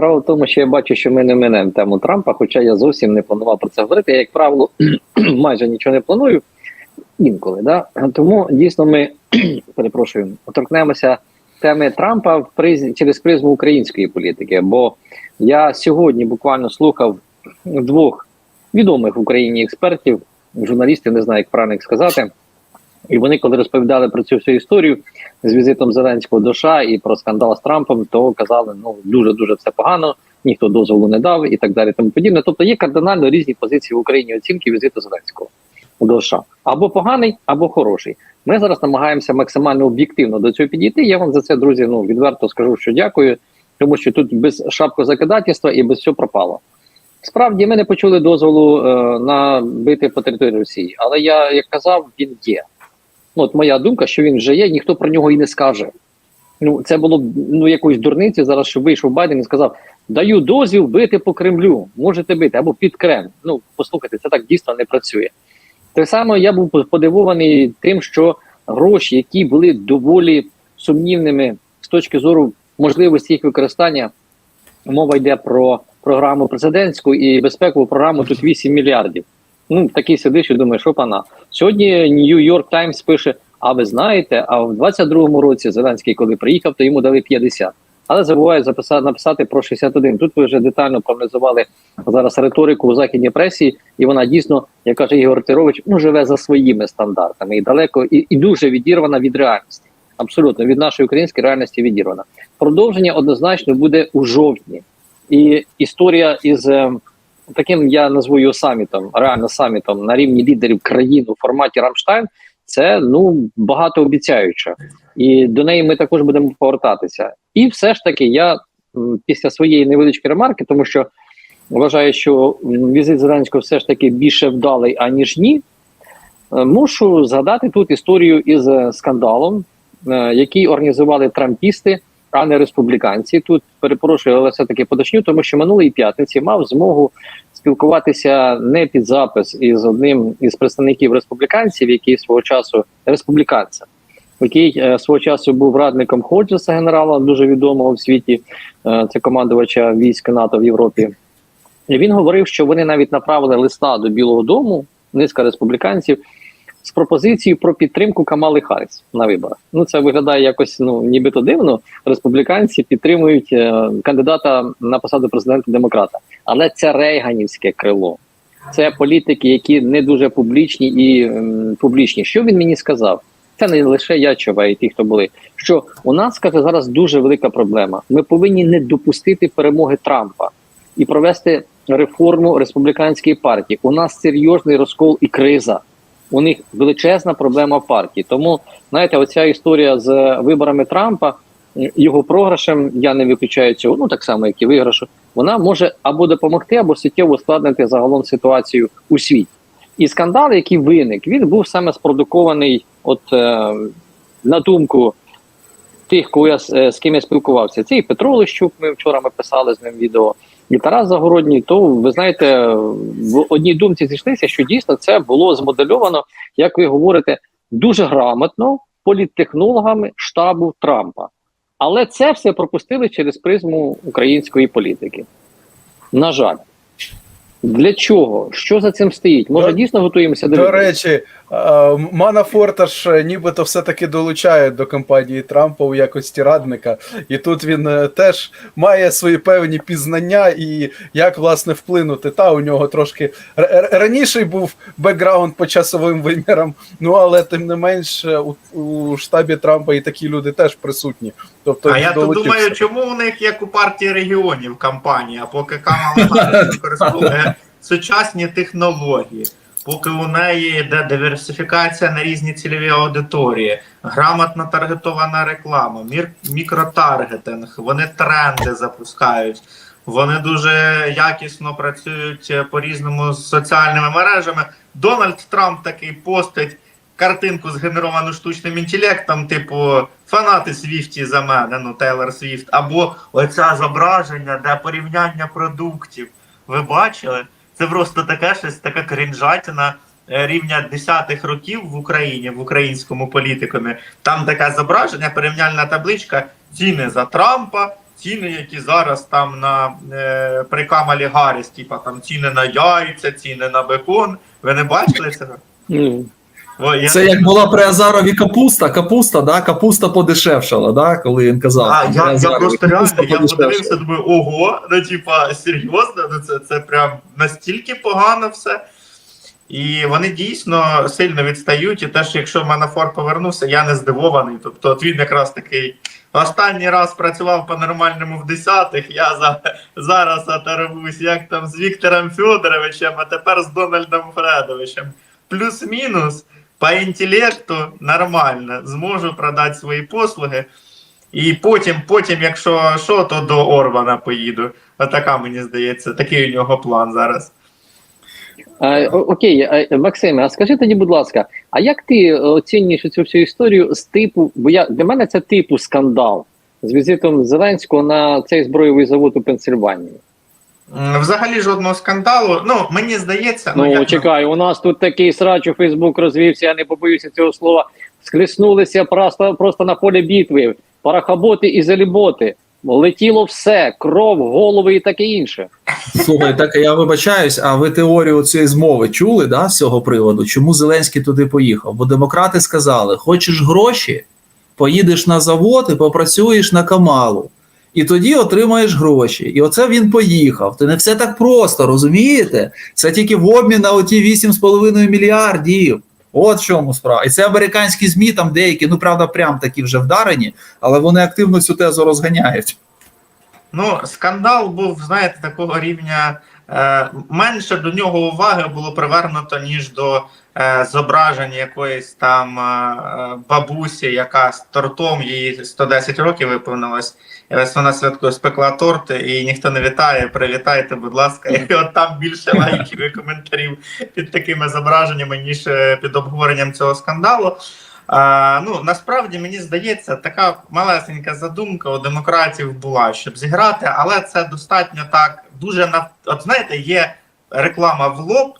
Справа в тому, що я бачу, що ми не минемо тему Трампа, хоча я зовсім не планував про це говорити. Я, як правило, майже нічого не планую інколи. Да? Тому дійсно ми перепрошую, торкнемося теми Трампа в приз... через призму української політики. Бо я сьогодні буквально слухав двох відомих в Україні експертів, журналістів, не знаю, як правильно їх сказати. І вони, коли розповідали про цю всю історію з візитом Зеленського до США і про скандал з Трампом, то казали, ну дуже дуже все погано, ніхто дозволу не дав і так далі. Тому подібне. Тобто є кардинально різні позиції в Україні оцінки візиту Зеленського до США. або поганий, або хороший. Ми зараз намагаємося максимально об'єктивно до цього підійти. Я вам за це, друзі, ну відверто скажу, що дякую, тому що тут без шапкозакидательства і без всього пропало. Справді ми не почули дозволу е, на бити по території Росії, але я як казав, він є. Ну, от моя думка, що він вже є, ніхто про нього і не скаже. Ну, це було б ну якоюсь дурниці зараз, щоб вийшов Байден і сказав: даю дозвіл бити по Кремлю, можете бити або під Кремль. Ну, послухайте, це так дійсно не працює. Так само я був подивований тим, що гроші, які були доволі сумнівними з точки зору можливості їх використання, мова йде про програму президентську і безпекову програму тут 8 мільярдів. Ну такий сидиш і думаєш, що пана. Сьогодні Нью-Йорк Таймс пише: а ви знаєте, а в 22-му році Зеленський, коли приїхав, то йому дали 50. Але забуває записати написати про 61. Тут ви вже детально проаналізували зараз риторику у західній пресі, і вона дійсно, як каже Ігор Тирович, ну живе за своїми стандартами і далеко і, і дуже відірвана від реальності. Абсолютно від нашої української реальності відірвана. Продовження однозначно буде у жовтні, і історія із е, таким я назву його самітом, реально самітом на рівні лідерів країн у форматі Рамштайн. Це ну багатообіцяюча, і до неї ми також будемо повертатися. І все ж таки, я після своєї невеличкої ремарки, тому що вважаю, що візит Зеленського все ж таки більше вдалий, аніж ні. е, Мушу згадати тут історію із е, скандалом, е, який організували трампісти, а не республіканці. Тут перепрошую, але все таки поточню, тому що минулої п'ятниці мав змогу спілкуватися не під запис із одним із представників республіканців, який свого часу республіканця, який е, свого часу був радником Ходжеса, генерала, дуже відомого в світі, е, це командувача військ НАТО в Європі. Він говорив, що вони навіть направили листа до Білого Дому, низка республіканців, з пропозицією про підтримку Камали Харріс на виборах. Ну це виглядає якось ну нібито дивно. Республіканці підтримують е, кандидата на посаду президента демократа, але це рейганівське крило. Це політики, які не дуже публічні і ем, публічні. Що він мені сказав? Це не лише я чува, і ті, хто були. Що у нас каже зараз дуже велика проблема. Ми повинні не допустити перемоги Трампа і провести реформу республіканської партії. У нас серйозний розкол і криза. У них величезна проблема партії. Тому знаєте, оця історія з виборами Трампа, його програшем, я не виключаю цього, ну так само, як і виграшу, вона може або допомогти, або суттєво ускладнити загалом ситуацію у світі. І скандал, який виник, він був саме спродукований, от е, на думку тих, кого я з- е, ким я спілкувався. Це і Петро Лищук, ми вчора ми писали з ним відео, і Тарас Загородній. То ви знаєте, в одній думці зійшлися, що дійсно це було змодельовано, як ви говорите, дуже грамотно політтехнологами штабу Трампа. Але це все пропустили через призму української політики. На жаль. Для чого? Що за цим стоїть? Може, До- дійсно готуємося до До речі, е, Манафорта ж е, нібито все-таки долучають до кампанії Трампа у якості радника, і тут він е, теж має свої певні пізнання і як власне вплинути. Та у нього трошки раніше був бекграунд по часовим вимірам, ну але тим не менш у, у штабі Трампа і такі люди теж присутні. Тобто А я тут думаю, чому у них як у партії регіонів кампанія, поки Камала використовує сучасні технології, поки у неї йде диверсифікація на різні цільові аудиторії, грамотно таргетована реклама, мікротаргетинг, вони тренди запускають. Вони дуже якісно працюють по різному з соціальними мережами. Дональд Трамп такий постить картинку згенеровану штучним інтелектом, типу фанати Свіфті за мене, ну Тейлор Свіфт, або оце зображення, де порівняння продуктів. Ви бачили? Це просто таке щось, така крінжатина рівня рівня десятих років в Україні, в українському політикумі. Там таке зображення, порівняльна табличка, ціни за Трампа, ціни, які зараз там на е, при Камалі Гарріс, типа там ціни на яйця, ціни на бекон. Ви не бачили цього? Ну, О, я- Це як була при Азарові капуста, капуста, да, капуста подешевшала, да, коли він казав. А, я, я просто реально я подивився, думаю, ого, ну типа серйозно, ну це, це прям настільки погано все. І вони дійсно сильно відстають. І те, що якщо Манафор повернувся, я не здивований. Тобто, от він якраз такий останній раз працював по-нормальному в десятих. Я за, зараз оторвусь, як там з Віктором Федоровичем, а тепер з Дональдом Фредовичем. Плюс-мінус по інтелекту нормально, зможу продати свої послуги. І потім, потім, якщо що, то до Орбана поїду. Отака, мені здається, такий у нього план зараз. А, окей, Максиме, а скажи тоді, будь ласка, а як ти е, оцінюєш цю всю історію з типу, бо я для мене це типу скандал з візитом Зеленського на цей збройовий завод у Пенсильванії? Взагалі жодного скандалу. Ну, мені здається, Ну, як чекай, у нас тут такий срач у Фейсбук розвівся, я не побоюся цього слова. Схлеснулися просто, просто на полі битви, парахоботи і заліботи. Летіло все, кров, голови і таке інше. Слухай, так я вибачаюсь, а ви теорію цієї змови чули да, з цього приводу? Чому Зеленський туди поїхав? Бо демократи сказали: хочеш гроші, поїдеш на завод і попрацюєш на Камалу. І тоді отримаєш гроші. І оце він поїхав. Ти не все так просто, розумієте? Це тільки в обмін на оті 8,5 мільярдів. От в чому справа. І це американські ЗМІ, там деякі, ну правда, прям такі вже вдарені, але вони активно цю тезу розганяють. Ну, скандал був, знаєте, такого рівня. Е, менше до нього уваги було привернуто, ніж до е, зображення якоїсь там е, бабусі, яка з тортом, їй 110 років виповнилось. Ось вона святкує спекла торти, і ніхто не вітає. Привітайте, будь ласка. І от там більше лайків і коментарів під такими зображеннями, ніж під обговоренням цього скандалу. А, ну насправді мені здається, така малесенька задумка у демократів була, щоб зіграти, але це достатньо так дуже на от знаєте, є реклама в лоб,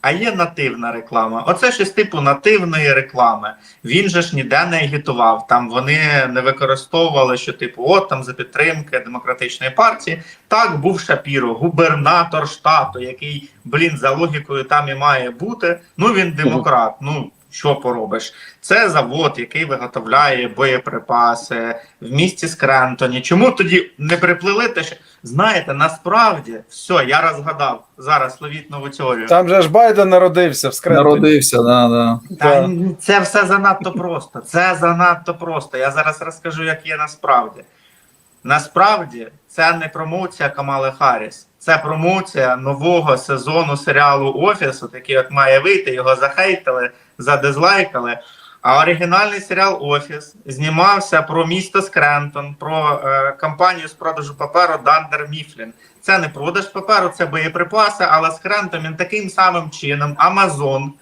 а є нативна реклама. Оце щось типу нативної реклами. Він же ж ніде не агітував. Там вони не використовували, що типу, от там за підтримки демократичної партії. Так був Шапіро, губернатор штату, який, блін, за логікою там і має бути. Ну він демократ. Ну що поробиш? Це завод, який виготовляє боєприпаси в місті Скрентоні. Чому тоді не приплили те, що знаєте, насправді все, я розгадав зараз ловіть нову теорію. Там же ж Байден народився в Скрентоні. Народився, да, да. Та Да. це все занадто просто. Це занадто просто. Я зараз розкажу, як є насправді. Насправді, це не промоція Камали Харріс, це промоція нового сезону серіалу Офісу, який от має вийти, його захейтили, задизлайкали. А оригінальний серіал Офіс знімався про місто Скрентон, про е, компанію з продажу паперу Дандер Міфлін. Це не продаж паперу, це боєприпаси, але Скрентон він таким самим чином Амазон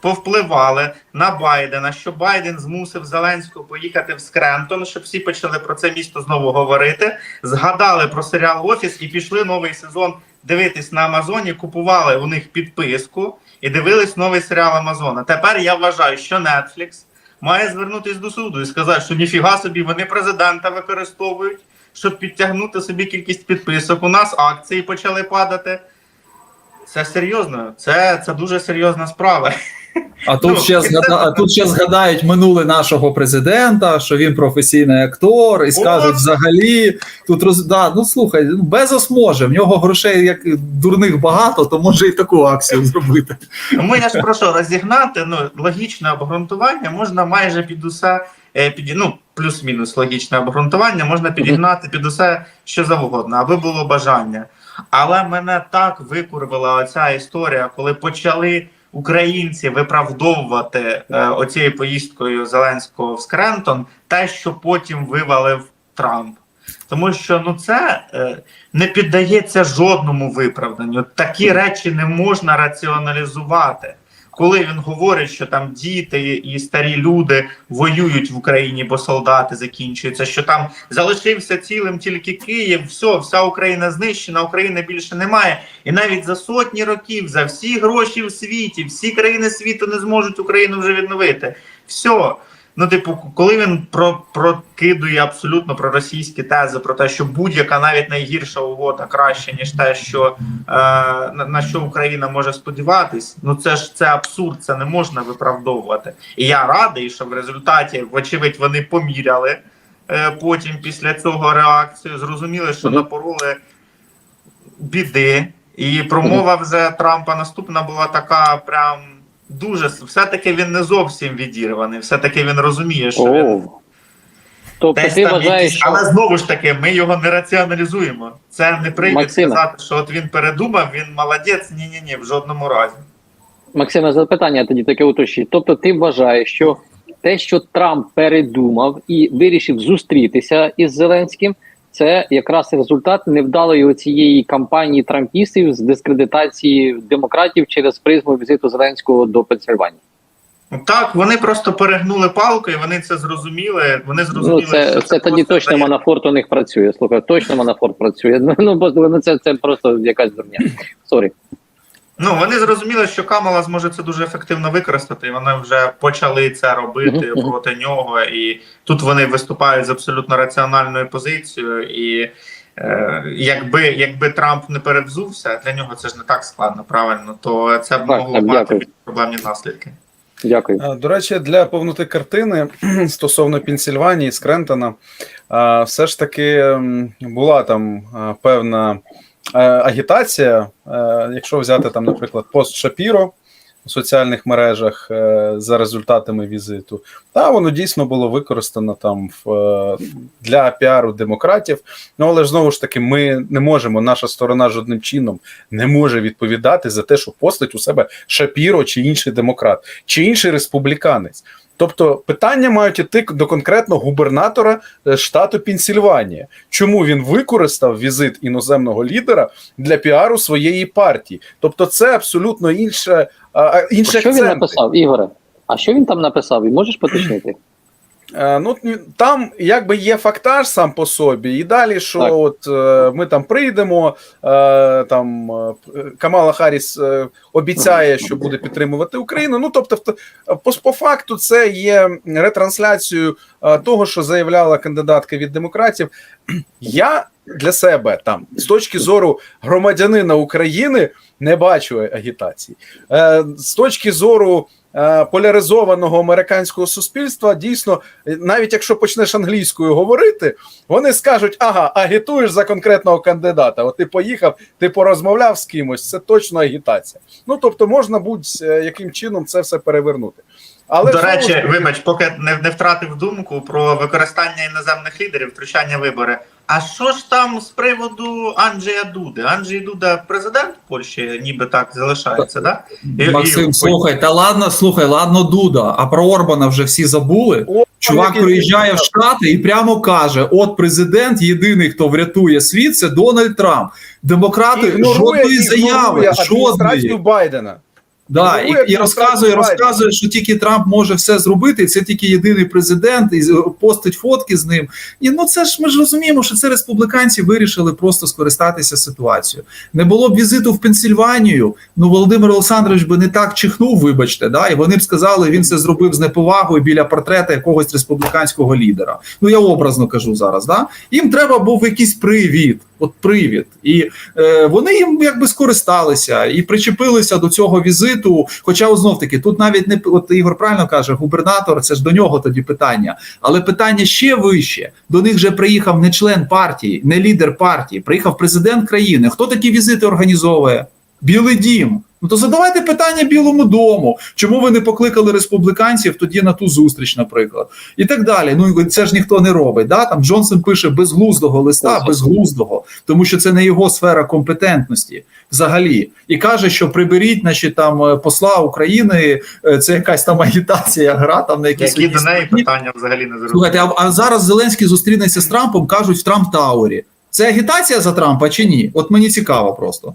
повпливали на Байдена, що Байден змусив Зеленського поїхати в Скрентон, щоб всі почали про це місто знову говорити. Згадали про серіал Офіс і пішли новий сезон дивитись на Амазоні. Купували у них підписку і дивились новий серіал Амазона. Тепер я вважаю, що Netflix має звернутись до суду і сказати, що ніфіга собі вони президента використовують, щоб підтягнути собі кількість підписок. У нас акції почали падати. Це серйозно, це, це дуже серйозна справа. А тут, Ну, ще згада... а тут ще згадають минуле нашого президента, що він професійний актор, і скажуть О! взагалі тут роз... да, ну слухай, ну, Безос може, в нього грошей як дурних багато, то може і таку акцію зробити. Тому я ж прошу розігнати ну, логічне обґрунтування можна майже під усе, е, під, ну, плюс-мінус логічне обґрунтування можна підігнати під усе, що завгодно, аби було бажання. Але мене так викурвила оця історія, коли почали українці виправдовувати е, оцією поїздкою Зеленського в Скрентон, те, що потім вивалив Трамп. Тому що ну це е, не піддається жодному виправданню. Такі речі не можна раціоналізувати. Коли він говорить, що там діти і старі люди воюють в Україні, бо солдати закінчуються, що там залишився цілим тільки Київ, все, вся Україна знищена, України більше немає. І навіть за сотні років, за всі гроші в світі, всі країни світу не зможуть Україну вже відновити. Все. Ну, типу, коли він про, прокидує абсолютно проросійські тези про те, що будь-яка навіть найгірша угода краще, ніж те, що е, на, на що Україна може сподіватись, ну це ж це абсурд, це не можна виправдовувати. І я радий, що в результаті, вочевидь, вони поміряли е, потім після цього реакцію, зрозуміли, що напороли біди. І промова вже Трампа наступна була така, прям дуже все-таки він не зовсім відірваний. Все-таки він розуміє, що він Тобто десь ти там вважаєш, якісь, що але знову ж таки, ми його не раціоналізуємо. Це не прийде Максиме. сказати, що от він передумав, він молодець. Ні, ні, ні, в жодному разі. Максиме, запитання тоді таке уточні. Тобто, ти вважаєш, що те, що Трамп передумав і вирішив зустрітися із Зеленським, це якраз результат невдалої цієї кампанії трампістів з дискредитації демократів через призму візиту Зеленського до Пенсильванії. Ну, Так, вони просто перегнули палку, і вони це зрозуміли. Вони Ну зрозуміли, це, що це тоді точно дає- Манафорт у них працює. Слухай, точно Манафорт працює. Ну, ну бо ну, це, це просто якась дурня. Сорі. Ну вони зрозуміли, що Камала зможе це дуже ефективно використати, і вони вже почали це робити проти нього. І тут вони виступають з абсолютно раціональною позицією. І е, якби, якби Трамп не перевзувся, для нього це ж не так складно, правильно, то це б могло так, мати дякую. проблемні наслідки. Дякую. До речі, для повноти картини стосовно Пенсільванії, Скрентона, а, все ж таки була там певна е, агітація. Е, Якщо взяти там, наприклад, пост Шапіро у соціальних мережах е, за результатами візиту, та воно дійсно було використано там в, е, для піару демократів. Ну але ж знову ж таки, ми не можемо, наша сторона жодним чином не може відповідати за те, що постить у себе Шапіро чи інший демократ чи інший республіканець. Тобто питання мають іти до конкретного губернатора е, штату Пенсільванія. Чому він використав візит іноземного лідера для піару своєї партії? Тобто, це абсолютно інше, а, а, інші Що він написав, Ігоре? А що він там написав? І можеш поточнити? Е, Ну там якби є фактаж сам по собі, і далі, що Так. от е, ми там прийдемо. Е, там Камала Харіс обіцяє, що буде підтримувати Україну. Ну тобто, по, по факту, це є ретрансляцією того, що заявляла кандидатка від демократів. Я для себе там з точки зору громадянина України не бачу агітації. Е, з точки зору е, поляризованого американського суспільства, дійсно, е, навіть якщо почнеш англійською говорити, вони скажуть: ага, агітуєш за конкретного кандидата. От ти поїхав, ти порозмовляв з кимось, це точно агітація. Ну тобто, можна будь-яким чином це все перевернути. Але До речі, вибач, поки не, не втратив думку про використання іноземних лідерів, втручання вибори. А що ж там з приводу Анджея Дуди? Анджей Дуда президент Польщі, ніби так залишається, да? І- і- Максим, слухай, та ладно, слухай, ладно, Дуда. А про Орбана вже всі забули. О, Чувак приїжджає в Штати і прямо каже: от президент, єдиний, хто врятує світ, це Дональд Трамп. Демократи ігнорує- жодної ігнорує заяви, адміністрацію жодної. Байдена. Да, і, і розказує, розказує, що тільки Трамп може все зробити, і це тільки єдиний президент, і постить фотки з ним. І ну це ж ми ж розуміємо, що це республіканці вирішили просто скористатися ситуацією. Не було б візиту в Пенсільванію. Ну Володимир Олександрович би не так чихнув, вибачте, да, і вони б сказали, він це зробив з неповагою біля портрета якогось республіканського лідера. Ну я образно кажу зараз. Да? Їм треба був якийсь привід. От привід, і е, вони їм якби скористалися і причепилися до цього візиту. Хоча знов таки тут навіть не от Ігор правильно каже, губернатор, це ж до нього тоді питання. Але питання ще вище. До них вже приїхав не член партії, не лідер партії, приїхав президент країни. Хто такі візити організовує? Білий дім. Ну то задавайте питання Білому дому. Чому ви не покликали республіканців тоді на ту зустріч, наприклад, і так далі. Ну це ж ніхто не робить. Да? Там Джонсон пише безглуздого листа, безглуздого, тому що це не його сфера компетентності взагалі. І каже, що приберіть, значить, там е, посла України, е, це якась там агітація, гра там на якісь Які до неї питання взагалі не зрозуміли. Слухайте, а, а зараз Зеленський зустрінеться з Трампом, кажуть в Трамп Тауері. Це агітація за Трампа чи ні? От мені цікаво просто.